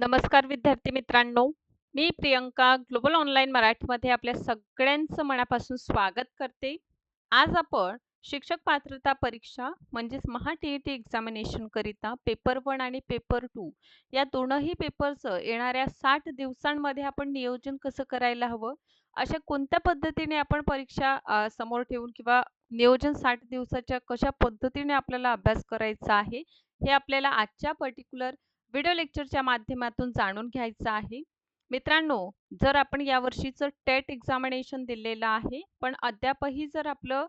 नमस्कार विद्यार्थी मित्रांनो मी प्रियंका ग्लोबल ऑनलाईन मराठीमध्ये आपल्या सगळ्यांचं मनापासून स्वागत करते. आज आपण शिक्षक पात्रता परीक्षा म्हणजेच Maha T E T examination करिता पेपर वन आणि पेपर टू या दोनही पेपरचं येणाऱ्या साठ दिवसांमध्ये आपण नियोजन कसं करायला हवं? अशा कोणत्या पद्धतीने आपण परीक्षा समोर ठेवून किंवा नियोजन साठ दिवसाच्या कशा पद्धतीने आपल्याला अभ्यास करायचा आहे? हे आपल्याला आजच्या पर्टिक्युलर व्हिडिओ लेक्चरच्या माध्यमातून जाणून घ्यायचं आहे. मित्रांनो जर आपण या वर्षीचं टेट एक्झामिनेशन दिलेलं आहे पण अद्यापही जर आपलं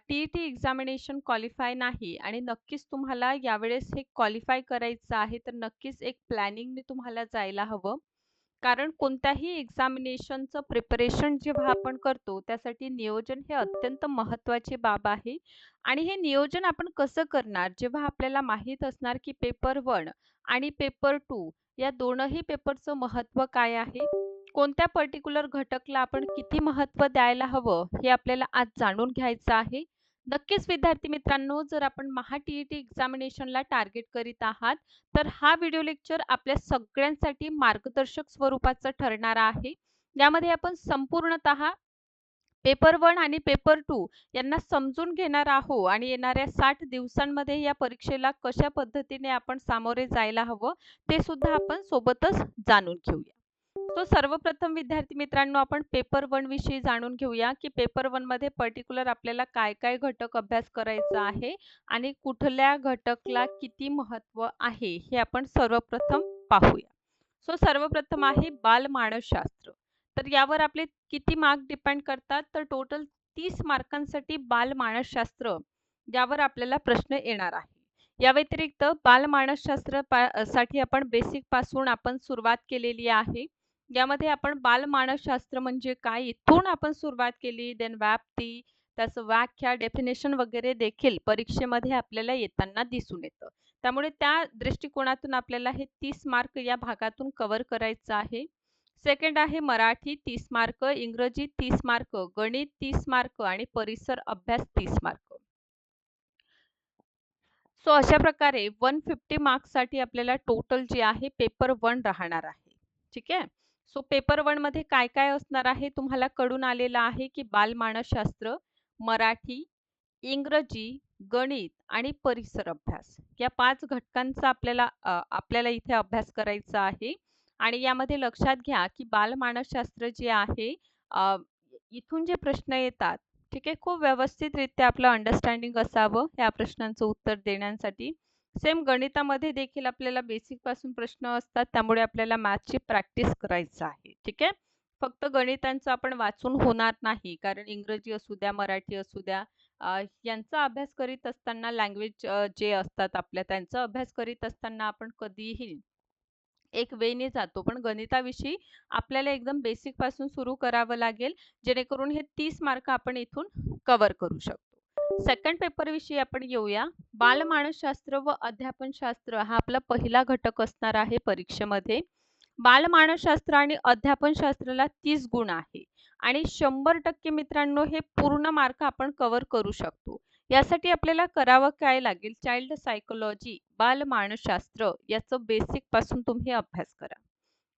T E T examination qualify नाही आणि नक्कीच तुम्हाला यावेळेस हे क्वालिफाय करायचं आहे तर नक्कीच एक प्लॅनिंगने तुम्हाला जायला हवं. कारण कोणत्याही एक्झामिनेशनचं प्रिपरेशन जेव्हा आपण करतो त्यासाठी नियोजन हे अत्यंत महत्त्वाची बाब आहे. आणि हे नियोजन आपण कसं करणार? जेव्हा आपल्याला माहीत असणार की पेपर वन आणि पेपर टू या दोनही पेपरचं महत्त्व काय आहे? कोणत्या पर्टिक्युलर घटकला आपण किती महत्त्व द्यायला हवं? हे आपल्याला आज जाणून घ्यायचं आहे. नक्कीच विद्यार्थी मित्रांनो जर आपण महा टी ई टी एक्झामिनेशनला टार्गेट करीत आहात तर हा व्हिडिओ लेक्चर आपल्या सगळ्यांसाठी मार्गदर्शक स्वरूपाचा ठरणार आहे. यामध्ये आपण संपूर्णत पेपर वन आणि पेपर टू यांना समजून घेणार आहो आणि येणाऱ्या साठ दिवसांमध्ये या परीक्षेला कशा पद्धतीने आपण सामोरे जायला हवं ते सुद्धा आपण सोबतच जाणून घेऊया. तो सर्वप्रथम विद्यार्थी मित्रांनो आपण पेपर वन विषयी जाणून घेऊया की पेपर वनमध्ये पर्टिक्युलर आपल्याला काय काय घटक अभ्यास करायचा आहे आणि कुठल्या घटकला किती महत्त्व आहे हे आपण सर्वप्रथम पाहूया. सो सर्वप्रथम आहे बालमानसशास्त्र तर यावर आपले किती मार्क डिपेंड करतात? तर टोटल तीस मार्कांसाठी बालमानसशास्त्र यावर आपल्याला प्रश्न येणार आहे. या व्यतिरिक्त बालमानसशास्त्र पा साठी आपण बेसिकपासून आपण सुरुवात केलेली आहे. यामध्ये आपण बालमानसशास्त्र म्हणजे काय? इथून आपण सुरुवात केली देन व्याप्ती त्याचं व्याख्या डेफिनेशन वगैरे देखील परीक्षेमध्ये आपल्याला येताना दिसून येतं. त्यामुळे त्या दृष्टिकोनातून आपल्याला हे तीस मार्क या भागातून कव्हर करायचं आहे. सेकंड आहे मराठी तीस मार्क इंग्रजी तीस मार्क गणित तीस मार्क आणि परिसर अभ्यास तीस मार्क सो अशा प्रकारे वन फिफ्टी मार्क्ससाठी आपल्याला टोटल जे आहे पेपर वन राहणार आहे. ठीक आहे? सो पेपर वनमध्ये काय काय असणार आहे? तुम्हाला कळून आलेलं आहे की बालमानसशास्त्र मराठी इंग्रजी गणित आणि परिसर अभ्यास. या पाच घटकांचा आपल्याला आपल्याला इथे अभ्यास करायचा आहे. आणि यामध्ये लक्षात घ्या की बालमानसशास्त्र जे आहे इथून जे प्रश्न येतात ठीक आहे? खूप व्यवस्थितरित्या आपलं अंडरस्टँडिंग असावं या प्रश्नांचं उत्तर देण्यासाठी. सेम गणितामध्ये देखील आपल्याला बेसिकपासून प्रश्न असतात त्यामुळे आपल्याला मॅथची प्रॅक्टिस करायचं आहे. ठीक आहे? फक्त गणितांचं आपण वाचून होणार नाही कारण इंग्रजी असू द्या मराठी असू द्या यांचा अभ्यास करीत असताना लँग्वेज जे असतात आपल्या त्यांचा अभ्यास करीत असताना आपण कधीही एक वेने जातो. पण गणिताविषयी आपल्याला एकदम बेसिकपासून सुरू करावं लागेल जेणेकरून हे तीस मार्क आपण इथून कव्हर करू शकतो. सेकंड पेपर विषयी आपण येऊया. बालमानसशास्त्र व अध्यापनशास्त्र हा आपला पहिला घटक असणार आहे परीक्षेमध्ये. बालमानसशास्त्र आणि अध्यापनशास्त्राला तीस गुण आहे. आणि शंभर टक्के मित्रांनो हे पूर्ण मार्क आपण कव्हर करू शकतो. यासाठी आपल्याला करावं काय लागेल? चाइल्ड सायकोलॉजी बाल मानसशास्त्र याचं बेसिकपासून तुम्ही अभ्यास करा.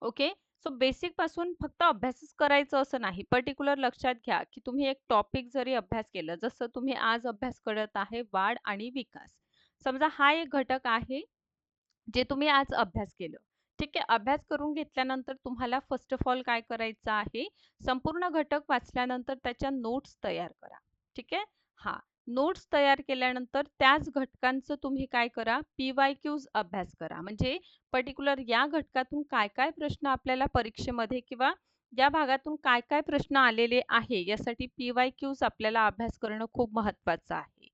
ओके सो बेसिकपासून फक्त अभ्यासच करायचं असं नाही. पर्टिक्युलर लक्षात घ्या की तुम्ही एक टॉपिक जरी अभ्यास केलं जसं तुम्ही आज अभ्यास करत आहे वाढ आणि विकास. समजा हा एक घटक आहे जे तुम्ही आज अभ्यास केलं. ठीक आहे अभ्यास करून घेतल्यानंतर तुम्हाला फर्स्ट ऑफ ऑल काय करायचं आहे? संपूर्ण घटक वाचल्यानंतर त्याच्या नोट्स तयार करा. ठीक आहे? हा. नोट्स तयार केल्यानंतर त्याच घटकांचं तुम्ही काय करा? पी वाय क्यूज अभ्यास करा. म्हणजे पर्टिक्युलर या घटकातून काय काय प्रश्न आपल्याला परीक्षेमध्ये किंवा या भागातून काय काय प्रश्न आलेले आहे यासाठी पी वाय क्यूज आपल्याला अभ्यास करणं खूप महत्वाचं आहे.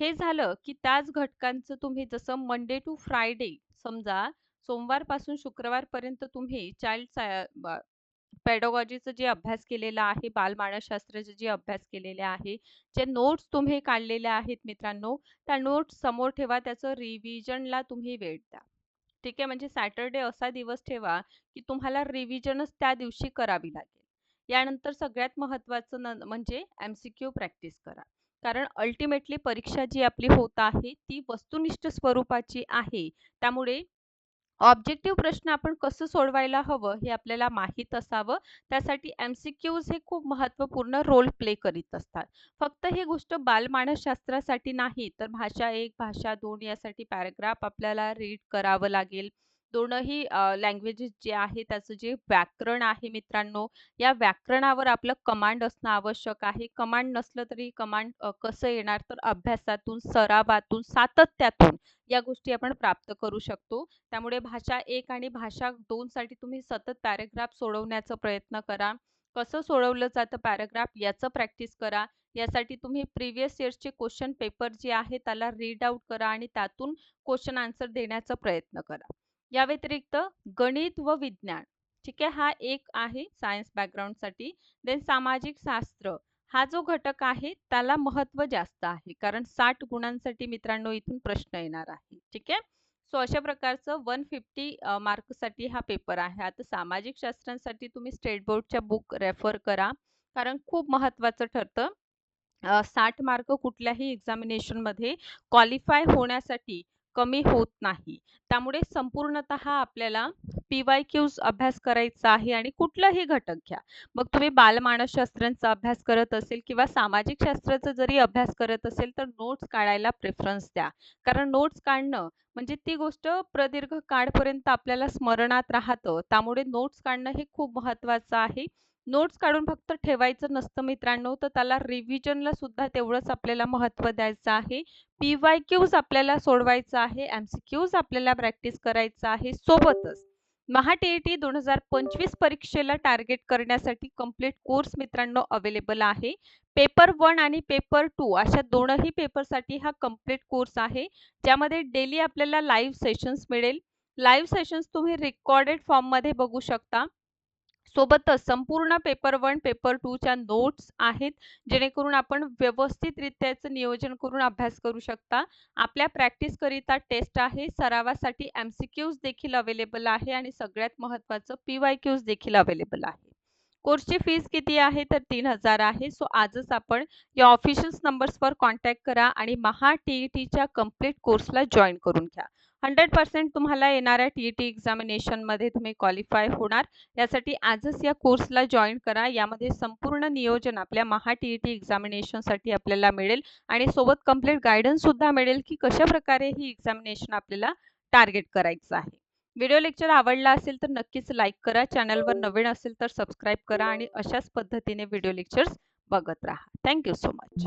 हे झालं की त्याच घटकांचं तुम्ही जसं मंडे टू फ्रायडे समजा सोमवारपासून शुक्रवारपर्यंत तुम्ही चाइल्ड पेडोगॉजीचं जे अभ्यास केलेला आहे बालमानसशास्त्राचे जे अभ्यास केलेले आहे जे नोट्स तुम्ही काढलेले आहेत मित्रांनो त्या नोट्स समोर ठेवा त्याचं रिव्हिजनला तुम्ही वेळ द्या. ठीक आहे? म्हणजे सॅटरडे असा दिवस ठेवा की तुम्हाला रिव्हिजनच त्या दिवशी करावी लागेल. यानंतर सगळ्यात महत्त्वाचं न म्हणजे एम सी क्यू प्रॅक्टिस करा. कारण अल्टिमेटली परीक्षा जी आपली होत आहे ती वस्तुनिष्ठ स्वरूपाची आहे. त्यामुळे ऑब्जेक्टिव्ह प्रश्न आपण कसं सोडवायला हवं हे आपल्याला माहीत असावं. त्यासाठी एम सी क्यूज हे खूप महत्त्वपूर्ण रोल प्ले करीत असतात. फक्त ही गोष्ट बालमानसशास्त्रासाठी नाही तर भाषा एक भाषा दोन यासाठी पॅराग्राफ आपल्याला रीड करावं लागेल. दोनही लँग्वेजेस जे आहे त्याचं जे व्याकरण आहे मित्रांनो या व्याकरणावर आपलं कमांड असणं आवश्यक आहे. कमांड नसलं तरी कमांड कसं येणार तर अभ्यासातून सरावातून सातत्यातून या गोष्टी आपण प्राप्त करू शकतो. त्यामुळे भाषा एक आणि भाषा दोनसाठी तुम्ही सतत पॅरेग्राफ सोडवण्याचा प्रयत्न करा. कसं सोडवलं जातं पॅराग्राफ याचं प्रॅक्टिस करा. यासाठी तुम्ही प्रिव्हियस इयर्सचे क्वेश्चन पेपर जे आहे त्याला रीड आउट करा आणि त्यातून क्वेश्चन आन्सर देण्याचा प्रयत्न करा. या व्यतिरिक्त गणित व विज्ञान ठीक आहे? हा एक आहे सायन्स बॅकग्राऊंडसाठी देन सामाजिक शास्त्र हा जो घटक आहे त्याला महत्त्व जास्त आहे. कारण साठ गुणांसाठी मित्रांनो इथून प्रश्न येणार आहे ठीक आहे? सो अशा प्रकारचं वन फिफ्टी मार्कसाठी हा पेपर आहे. आता सामाजिक शास्त्रांसाठी तुम्ही स्टेट बोर्डच्या बुक रेफर करा. कारण खूप महत्त्वाचं ठरतं. साठ मार्क कुठल्याही एक्झामिनेशनमध्ये क्वालिफाय होण्यासाठी कमी होत नाही. त्यामुळे संपूर्णतः आपल्याला पी वाय क्यूज अभ्यास करायचा आहे आणि कुठलाही घटक घ्या. मग तुम्ही बालमानसशास्त्रांचा अभ्यास करत असेल किंवा सामाजिक शास्त्राचा जरी अभ्यास करत असेल तर नोट्स काढायला प्रेफरन्स द्या. कारण नोट्स काढणं म्हणजे ती गोष्ट प्रदीर्घ काळपर्यंत आपल्याला स्मरणात राहतं. त्यामुळे नोट्स काढणं हे खूप महत्त्वाचं आहे. नोट्स काढून फक्त ठेवायचं नसतं मित्रांनो तर त्याला रिव्हिजनला सुद्धा तेवढंच आपल्याला महत्त्व द्यायचं आहे. पी वाय क्यूज आपल्याला सोडवायचं आहे एम सी क्यूज आपल्याला प्रॅक्टिस करायचं आहे सोबतच. महा टी ई टी दोन हजार पंचवीस परीक्षेला टार्गेट करण्यासाठी कंप्लीट कोर्स मित्रांनो अवेलेबल आहे. पेपर वन आणि पेपर टू अशा दोनही पेपरसाठी हा कंप्लीट कोर्स आहे ज्यामध्ये डेली आपल्याला लाईव्ह सेशन्स मिळेल. लाईव्ह सेशन्स तुम्ही रेकॉर्डेड फॉर्ममध्ये बघू शकता. सोबतच संपूर्ण पेपर वन पेपर टूच्या नोट्स आहेत जेणेकरून आपण व्यवस्थितरित्याचं नियोजन करून अभ्यास करू शकता. आपल्या प्रॅक्टिसकरिता टेस्ट आहे सरावासाठी एम सी क्यूज देखील अवेलेबल आहे आणि सगळ्यात महत्त्वाचं पी वाय क्यूज देखील अवेलेबल आहे. कोर्सची फीस किती आहे? तर तीन हजार आहे. सो आजच आपण या ऑफिशियल नंबर्सवर कॉन्टॅक्ट करा आणि महा टी ई टीच्या कंप्लीट कोर्सला जॉईन करून घ्या. हंड्रेड पर्सेंट तुम्हाला येणाऱ्या टी ई टी एक्झामिनेशनमध्ये तुम्ही क्वालिफाय होणार. यासाठी आजच या कोर्सला जॉईन करा. यामध्ये संपूर्ण नियोजन आपल्या महा टी ई टी एक्झामिनेशनसाठी आपल्याला मिळेल. आणि सोबत कंप्लीट गायडन्ससुद्धा मिळेल की कशा प्रकारे ही एक्झामिनेशन आपल्याला टार्गेट करायचं आहे. व्हिडिओ लेक्चर आवडला असेल तर नक्कीच लाईक करा. चॅनलवर नवीन असेल तर सबस्क्राईब करा आणि अशाच पद्धतीने व्हिडिओ लेक्चर्स बघत राहा. Thank you so much